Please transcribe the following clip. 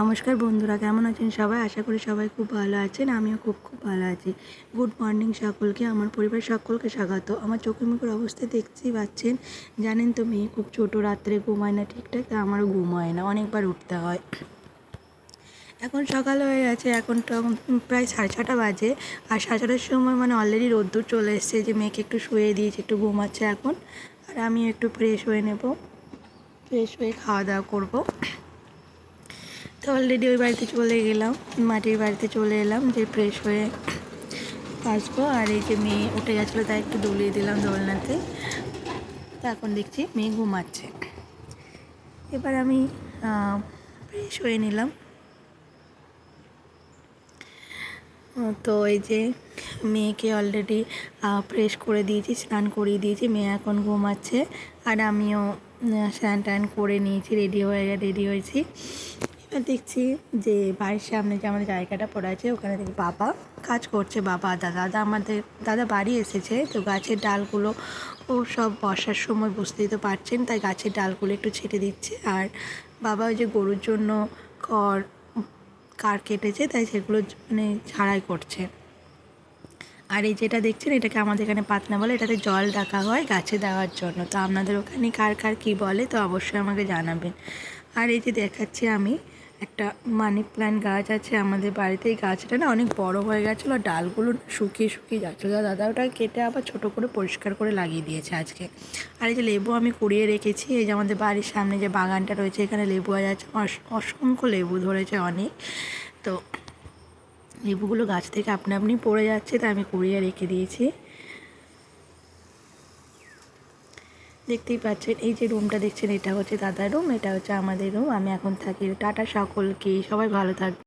নমস্কার বন্ধুরা, কেমন আছেন সবাই? আশা করি সবাই খুব ভালো আছেন, আমিও খুব খুব ভালো আছি। গুড মর্নিং সকলকে, আমার পরিবার সকলকে স্বাগত। আমার চোখে মুখের অবস্থা দেখতেই পাচ্ছেন। জানেন তো মেয়ে খুব ছোটো, রাত্রে ঘুমায় না ঠিকঠাক আমারও ঘুম হয় না, অনেকবার উঠতে হয়। এখন সকাল হয়ে গেছে, এখন প্রায় সাড়ে ছটা বাজে, আর সাড়ে ছটার সময় মানে অলরেডি রোদ্দুর চলে এসছে, যে মেয়েকে একটু শুয়ে দিয়েছে, একটু ঘুমাচ্ছে এখন, আর আমিও একটু ফ্রেশ হয়ে নেব ফ্রেশ হয়ে খাওয়া দাওয়া করব। তো অলরেডি ওই বাড়িতে চলে গেলাম, মাটির বাড়িতে চলে এলাম, যে ফ্রেশ হয়ে আসব। আর এই যে মেয়ে উঠে গেছিল, তাই একটু দৌড়িয়ে দিলাম দোলনাতে। তো এখন দেখছি মেয়ে ঘুমাচ্ছে। এবার আমি ফ্রেশ হয়ে নিলাম। তো এই যে মেয়েকে অলরেডি ফ্রেশ করে দিয়েছি, স্নান করিয়ে দিয়েছি, মেয়ে এখন ঘুমাচ্ছে। আর আমিও স্নান টান করে নিয়েছি রেডি হয়ে রেডি হয়েছি। দেখছি যে বাড়ির সামনে যে আমাদের জায়গাটা পড়ে আছে, ওখানে দেখি বাবা কাজ করছে, বাবা, দাদা। দাদা আমাদের, দাদা বাড়ি এসেছে, তো গাছের ডালগুলো ও সব বর্ষার সময় বুঝতেই তো পারছেন, তাই গাছের ডালগুলো একটু ছেটে দিচ্ছে। আর বাবা ওই যে গরুর জন্য খড়, কার কেটেছে, তাই সেগুলো মানে ছাড়াই করছে। আর এই যেটা দেখছেন, এটাকে আমাদের এখানে পাতনা বলে, এটাতে জল রাখা হয় গাছে দেওয়ার জন্য। তো আপনাদের ওখানে কার কার কী বলে, তো অবশ্যই আমাকে জানাবেন। আর এই যে দেখাচ্ছি আমি একটা মানি প্ল্যান্ট গাছ আছে আমাদের বাড়িতে। এই গাছটা না অনেক বড় হয়ে গেছিল আর ডালগুলো শুকিয়ে শুকিয়ে যাচ্ছিল। দাদা ওটা কেটে আবার ছোটো করে পরিষ্কার করে লাগিয়ে দিয়েছে আজকে। আর এই যে লেবু আমি কুড়িয়ে রেখেছি, এই যে আমাদের বাড়ির সামনে যে বাগানটা রয়েছে, এখানে লেবু গাছ আছে। অস- অসংখ্য লেবু ধরেছে অনেক। তো লেবুগুলো গাছ থেকে আপনা আপনি পড়ে যাচ্ছে, তাই আমি কুড়িয়ে রেখে দিয়েছি। দেখতেই পাচ্ছেন, এই যে রুমটা দেখছেন, এটা হচ্ছে দাদার রুম এটা হচ্ছে আমাদের রুম আমি এখন থাকি টাটা সকলকে, সবাই ভালো থাকবে